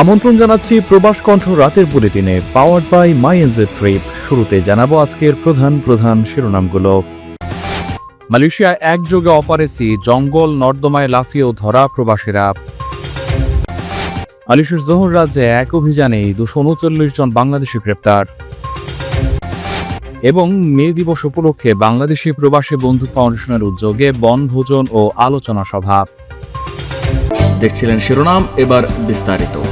আমন্ত্রণ জানাচ্ছি প্রবাস কণ্ঠ রাতের বুলেটিনে powered by my NJ trip শুরুতে জানাব আজকের প্রধান প্রধান শিরোনামগুলো। মালয়েশিয়া একযোগে অপারেসি, জঙ্গল নর্দমায় লাফিয়েও ধরা প্রবাসীরা। মালয়েশিয়ার জোহর রাজ্যে এক অভিযানে দুশো উনচল্লিশ জন বাংলাদেশি গ্রেপ্তার। এবং মে দিবস উপলক্ষে বাংলাদেশি প্রবাসী বন্ধু ফাউন্ডেশনের উদ্যোগে বনভোজন ও আলোচনা সভা। দেখছিলেন শিরোনাম, এবার বিস্তারিত।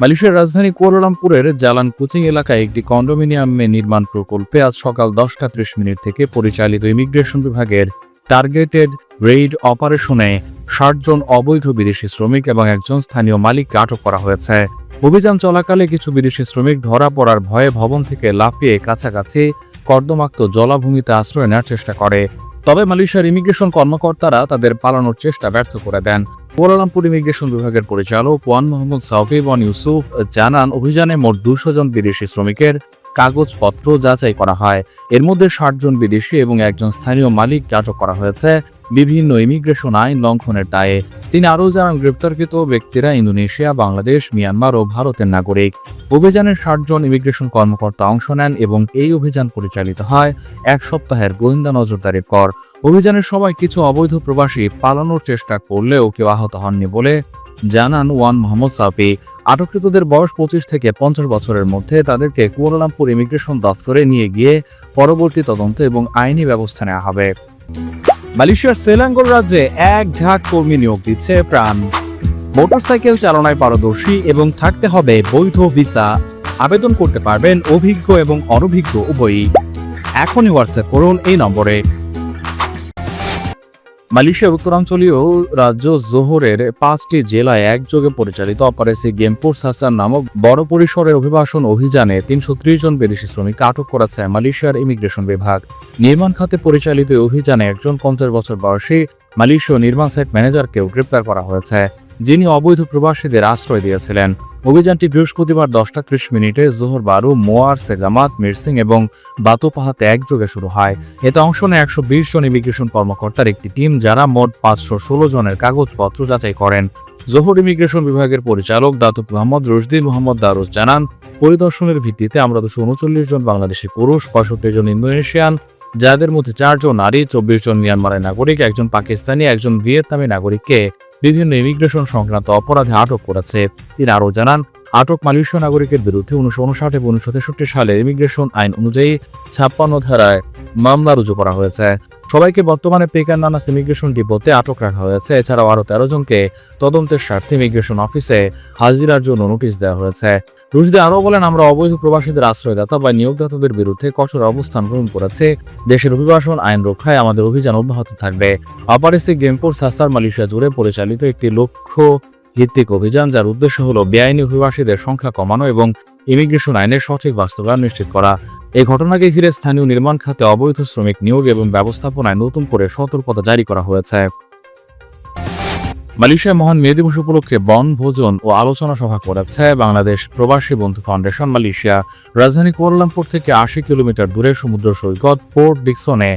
মালয়েশিয়ার রাজধানী কুয়ালালামপুরের জালান কোচিং এলাকায় একটি কন্ডোমিনিয়ামে নির্মাণ প্রকল্পে আজ সকাল দশটা ত্রিশ মিনিট থেকে পরিচালিত ইমিগ্রেশন বিভাগের টার্গেটেড রেইড অপারেশনে ষাট জন অবৈধ বিদেশি শ্রমিক এবং একজন স্থানীয় মালিককে আটক করা হয়েছে। অভিযান চলাকালে কিছু বিদেশি শ্রমিক ধরা পড়ার ভয়ে ভবন থেকে লাফিয়ে কাছাকাছি কর্দমাক্ত জলাভূমিতে আশ্রয় নেওয়ার চেষ্টা করে। তবে মালয়েশিয়ার ইমিগ্রেশন কর্মকর্তারা তাদের পালানোর চেষ্টা ব্যর্থ করে দেন। কুয়ালালামপুর ইমিগ্রেশন বিভাগের পরিচালক Wan Mohammad Saufi Wan Yusuf জানান, অভিযানে মোট দুশো জন বিদেশি শ্রমিকের কাগজপত্র যাচাই করা হয়। এর মধ্যে ষাট জন বিদেশি এবং একজন স্থানীয় মালিক আটক করা হয়েছে। বিভিন্ন ইমিগ্রেশন আইন লঙ্ঘনের দায়ে। তিনি আরও জানান, গ্রেপ্তারকৃত ব্যক্তিরা ইন্দোনেশিয়া, বাংলাদেশ, মিয়ানমার ও ভারতের নাগরিক। অভিযানের ষাটজন ইমিগ্রেশন কর্মকর্তা অংশ নেন এবং এই অভিযান পরিচালিত হয় এক সপ্তাহের গোয়েন্দা নজরদারির পর। অভিযানের সময় কিছু অবৈধ প্রবাসী পালানোর চেষ্টা করলেও কেউ আহত হননি বলে জানান ওয়ান মোহাম্মদ সাফি। আটককৃতদের বয়স পঁচিশ থেকে পঞ্চাশ বছরের মধ্যে তাদেরকে কুয়ালালামপুর ইমিগ্রেশন দফতরে নিয়ে গিয়ে পরবর্তী তদন্ত এবং আইনি ব্যবস্থা নেওয়া হবে। মালয়েশিয়ার সেলাঙ্গল রাজ্যে এক ঝাঁক কর্মী নিয়োগ দিচ্ছে প্রাণ। মোটরসাইকেল চালনায় পারদর্শী এবং থাকতে হবে বৈধ ভিসা। আবেদন করতে পারবেন অভিজ্ঞ এবং অনভিজ্ঞ উভয়ই। এখনই হোয়াটসঅ্যাপ করুন এই নম্বরে। মালয়েশিয়ার উত্তরাঞ্চলীয় রাজ্য জোহরের পাঁচটি জেলায় একযোগে পরিচালিত অপারেসি গেমপুর সাসার নামক বড় পরিসরের অভিবাসন অভিযানে তিনশো ত্রিশ জন বিদেশি শ্রমিক আটক করেছে মালয়েশিয়ার ইমিগ্রেশন বিভাগ। নির্মাণ খাতে পরিচালিত অভিযানে একজন পঞ্চাশ বছর বয়সী মালয়েশীয় নির্মাণ সাইট ম্যানেজারকেও গ্রেপ্তার করা হয়েছে, যিনি অবৈধ প্রবাসীদের আশ্রয় দিয়েছিলেন। অভিযানটি বৃহস্পতিবার দশটা ত্রিশ মিনিটে জোহর বারু, মোয়ার, সেগামাত, মিরসিং এবং বাতোপাহাতে একযোগে শুরু হয়। এতে অংশ নেয় একশো বিশ জন ইমিগ্রেশন কর্মকর্তার একটি টিম যারা মোট পাঁচশো ষোলো জনের কাগজপত্র যাচাই করেন। জোহর ইমিগ্রেশন বিভাগের পরিচালক Datuk Mohammad Rashdin Mohammad Darus জানান, পরিদর্শনের ভিত্তিতে আমরা দুশো উনচল্লিশ জন বাংলাদেশি পুরুষ, পঁয়ষট্টি জন ইন্দোনেশিয়ান, যাদের মধ্যে চারজন নারী, চব্বিশ জন মিয়ানমারের নাগরিক, একজন পাকিস্তানি, একজন ভিয়েতনামি নাগরিককে বিভিন্ন ইমিগ্রেশন সংক্রান্ত অপরাধে আটক করেছে। তিনি আরও জানান, আটক মালয়েশীয় নাগরিকের বিরুদ্ধে উনিশশো উনষাট এবং উনিশশো তেষট্টি সালে ইমিগ্রেশন আইন অনুযায়ী ছাপ্পান্ন ধারায় মামলা রুজু করা হয়েছে। সবাইকে বর্তমানে পেকার নানাস ইমিগ্রেশন ডিপোতে আটক রাখা হয়েছে। এছাড়াও আরও তেরো জনকে তদন্তের স্বার্থে ইমিগ্রেশন অফিসে হাজিরার জন্য নোটিশ দেওয়া হয়েছে। রুশদি আরও বলেন, আমরা অবৈধ প্রবাসীদের আশ্রয়দাতা বা নিয়োগদাতাদের বিরুদ্ধে কঠোর অবস্থান গ্রহণ করেছে। দেশের অভিবাসন, আইন রক্ষায় আমাদের অভিযান অব্যাহত থাকবে। অপারেসি গেমপুর সাসার মালয়েশিয়া জুড়ে পরিচালিত একটি লক্ষ্য ভিত্তিক অভিযান, যার উদ্দেশ্য হল বেআইনি অভিবাসীদের সংখ্যা কমানো এবং ইমিগ্রেশন আইনের সঠিক বাস্তবায়ন নিশ্চিত করা। এই ঘটনাকে ঘিরে স্থানীয় নির্মাণ খাতে অবৈধ শ্রমিক নিয়োগ এবং ব্যবস্থাপনায় নতুন করে সতর্কতা জারি করা হয়েছে। মালয়েশিয়া মহান মে দিবস উপলক্ষে বন, ভোজন ও আলোচনা সভা করেছে বাংলাদেশ প্রবাসী বন্ধু ফাউন্ডেশন মালয়েশিয়া। রাজধানী কুয়ালালামপুর থেকে আশি কিলোমিটার দূরে সমুদ্র সৈকত পোর্ট ডিকসনে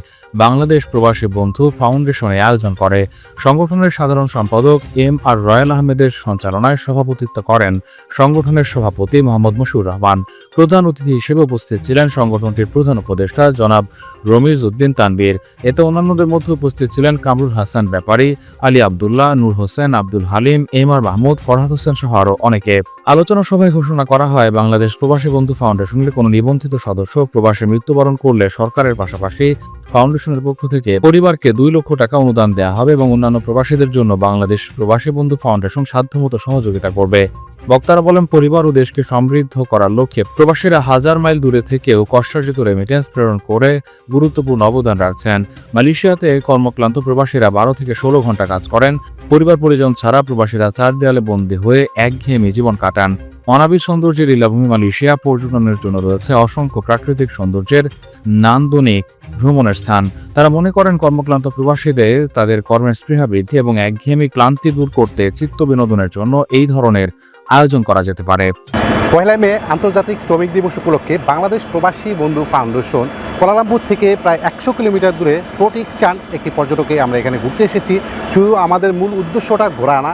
বাংলাদেশ প্রবাসী বন্ধু ফাউন্ডেশনে আয়োজন করে। সংগঠনের সাধারণ সম্পাদক এম আর রয়্যাল আহমেদের সঞ্চালনায় সভাপতিত্ব করেন সংগঠনের সভাপতি মোহাম্মদ মশুর রহমান। প্রধান অতিথি হিসেবে উপস্থিত ছিলেন সংগঠনটির প্রধান উপদেষ্টা জনাব রমিজ উদ্দিন তানবীর এতে অন্যান্যদের মধ্যে উপস্থিত ছিলেন কামরুল হাসান ব্যাপারী, আলী আবদুল্লাহ নূর হোসেন আব্দুল হালিম এম আর মাহমুদ, ফরহাদ হোসেন সহ আরও অনেকে। আলোচনা সভায় ঘোষণা করা হয়, বাংলাদেশ প্রবাসী বন্ধু ফাউন্ডেশনের কোনো নিবন্ধিত সদস্য প্রবাসে মৃত্যুবরণ করলে সরকারের পাশাপাশি ফাউন্ডেশনের পক্ষ থেকে পরিবারকে দুই লক্ষ টাকা অনুদান দেওয়া হবে এবং অন্যান্য প্রবাসীদের জন্য বাংলাদেশ প্রবাসী বন্ধু ফাউন্ডেশন সাধ্যমতো সহযোগিতা করবে। বক্তারা বলেন, পরিবার ও দেশকে সমৃদ্ধ করার লক্ষ্যে প্রবাসীরা হাজার মাইল দূরে থেকেও কষ্টার্জিত রেমিটেন্স প্রেরণ করে গুরুত্বপূর্ণ অবদান রাখছেন। মালয়েশিয়াতে কর্মক্লান্ত প্রবাসীরা বারো থেকে ষোলো ঘণ্টা কাজ করেন। পরিবার পরিজন ছাড়া প্রবাসীরা চার দেয়ালে বন্দী হয়ে একঘেয়েমি জীবন কাটান। অনাবিল সৌন্দর্যের লীলাভূমি মালয়েশিয়া পর্যটনের জন্য রয়েছে অসংখ্য প্রাকৃতিক সৌন্দর্যের নান্দনিক ভ্রমণের স্থান। তারা মনে করেন, কর্মক্লান্ত প্রবাসীদের তাদের কর্মের স্পৃহা বৃদ্ধি এবং একঘেয়েমি ক্লান্তি দূর করতে চিত্ত বিনোদনের জন্য এই ধরনের আয়োজন করা যেতে পারে। পয়লা মে আন্তর্জাতিক শ্রমিক দিবস উপলক্ষে বাংলাদেশ প্রবাসী বন্ধু ফাউন্ডেশন কোলালামপুর থেকে প্রায় একশো কিলোমিটার দূরে প্রতীক চান একটি পর্যটকে আমরা এখানে ঘুরতে এসেছি। শুধু আমাদের মূল উদ্দেশ্যটা ঘোরা আনা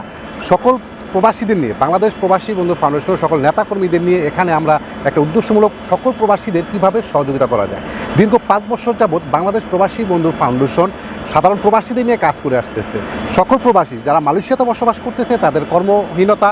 সকল প্রবাসীদের নিয়ে, বাংলাদেশ প্রবাসী বন্ধু ফাউন্ডেশন, সকল নেতাকর্মীদের নিয়ে এখানে আমরা একটা উদ্দেশ্যমূলক সকল প্রবাসীদের কীভাবে সহযোগিতা করা যায়। দীর্ঘ পাঁচ বছর যাবৎ বাংলাদেশ প্রবাসী বন্ধু ফাউন্ডেশন সাধারণ প্রবাসীদের নিয়ে কাজ করে আসতেছে। সকল প্রবাসী যারা মালয়েশিয়াতে বসবাস করতেছে, তাদের কর্মহীনতা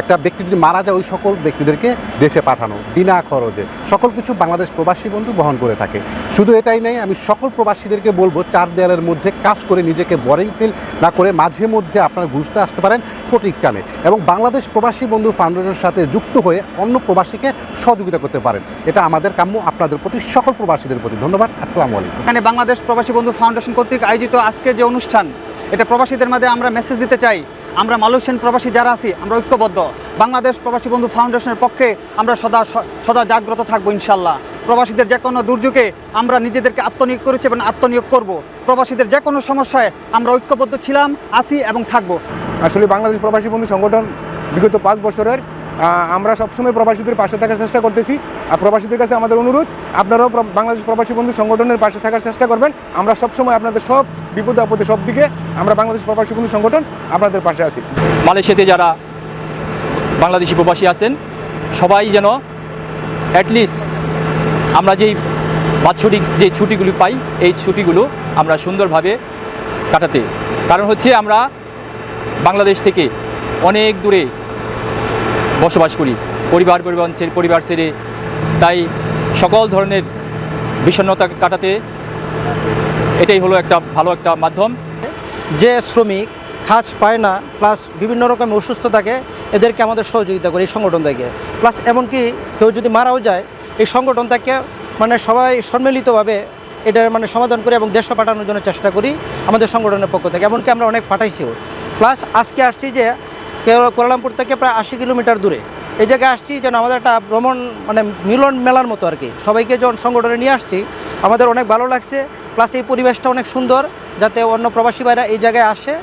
একটা ব্যক্তি যদি মারা যায় ওই সকল ব্যক্তিদেরকে দেশে পাঠানো, বিনা খরচে। সকল কিছু বাংলাদেশ প্রবাসী বন্ধু বহন করে থাকে। শুধু এটাই নেই আমি সকল প্রবাসীদেরকে বলব, চার দেয়ালের মধ্যে কাজ করে নিজেকে বোরিং ফিল না করে মাঝে মধ্যে আপনারা ঘুরতে আসতে পারেন প্রতীক চানে। এবং বাংলাদেশ প্রবাসী বন্ধু ফাউন্ডেশনের সাথে যুক্ত হয়ে অন্য প্রবাসীকে সহযোগিতা করতে পারেন। এটা আমাদের কাম্য, আপনাদের প্রতি, সকল প্রবাসীদের প্রতি। ধন্যবাদ, আসসালামু আলাইকুম। এখানে বাংলাদেশ প্রবাসী বন্ধু ফাউন্ডেশন কর্তৃক আয়োজিত আজকে যে অনুষ্ঠান, এটা প্রবাসীদের মাঝে আমরা মেসেজ দিতে চাই। আমরা মালয়েশিয়ান প্রবাসী যারা আছি, আমরা ঐক্যবদ্ধ। বাংলাদেশ প্রবাসী বন্ধু ফাউন্ডেশনের পক্ষে আমরা সদা সদা জাগ্রত থাকব ইনশাল্লাহ প্রবাসীদের যে কোনো দুর্যোগে আমরা নিজেদেরকে আত্মনিয়োগ করেছি এবং আত্মনিয়োগ করব। প্রবাসীদের যে কোনো সমস্যায় আমরা ঐক্যবদ্ধ ছিলাম, আছি এবং থাকব। আসলে বাংলাদেশ প্রবাসী বন্ধু সংগঠন বিগত পাঁচ বছরের আমরা সবসময় প্রবাসীদের পাশে থাকার চেষ্টা করতেছি। আর প্রবাসীদের কাছে আমাদের অনুরোধ, আপনারাও বাংলাদেশ প্রবাসী বন্ধু সংগঠনের পাশে থাকার চেষ্টা করবেন। আমরা সবসময় আপনাদের সব বিপদ আপদে সব দিকে আমরা বাংলাদেশ প্রবাসী বন্ধু সংগঠন আপনাদের পাশে আছি। মালয়েশিয়াতে যারা বাংলাদেশি প্রবাসী আছেন, সবাই যেন অ্যাটলিস্ট আমরা যেই বাৎসরিক যে ছুটিগুলি পাই, এই ছুটিগুলো আমরা সুন্দরভাবে কাটাতে। কারণ হচ্ছে আমরা বাংলাদেশ থেকে অনেক দূরে বসবাস করি। পরিবার পরিবার ছেড়ে পরিবার ছেড়ে। তাই সকল ধরনের বিষণ্ণতা কাটাতে এটাই হলো একটা ভালো একটা মাধ্যম। যে শ্রমিক কাজ পায় না প্লাস বিভিন্ন রকম অসুস্থ থাকে, এদেরকে আমাদের সহযোগিতা করে এই সংগঠন থেকে। প্লাস এমনকি কেউ যদি মারাও যায়, এই সংগঠন থেকে মানে সবাই সম্মিলিতভাবে এটার মানে সমাধান করে এবং দেশে পাঠানোর জন্য চেষ্টা করি আমাদের সংগঠনের পক্ষ থেকে। এমনকি আমরা অনেক পাঠাইছিও। প্লাস আজকে আসছি যে কোয়ালালামপুর থেকে প্রায় আশি কিলোমিটার দূরে। এই জায়গায় আসছি যেন আমাদের একটা ভ্রমণ মানে মিলন মেলার মতো আর কি। সবাইকে যখন সংগঠনে নিয়ে আসছি, আমাদের অনেক ভালো লাগছে। প্লাস এই পরিবেশটা অনেক সুন্দর, যাতে অন্য প্রবাসী ভাইরা এই জায়গায় আসে।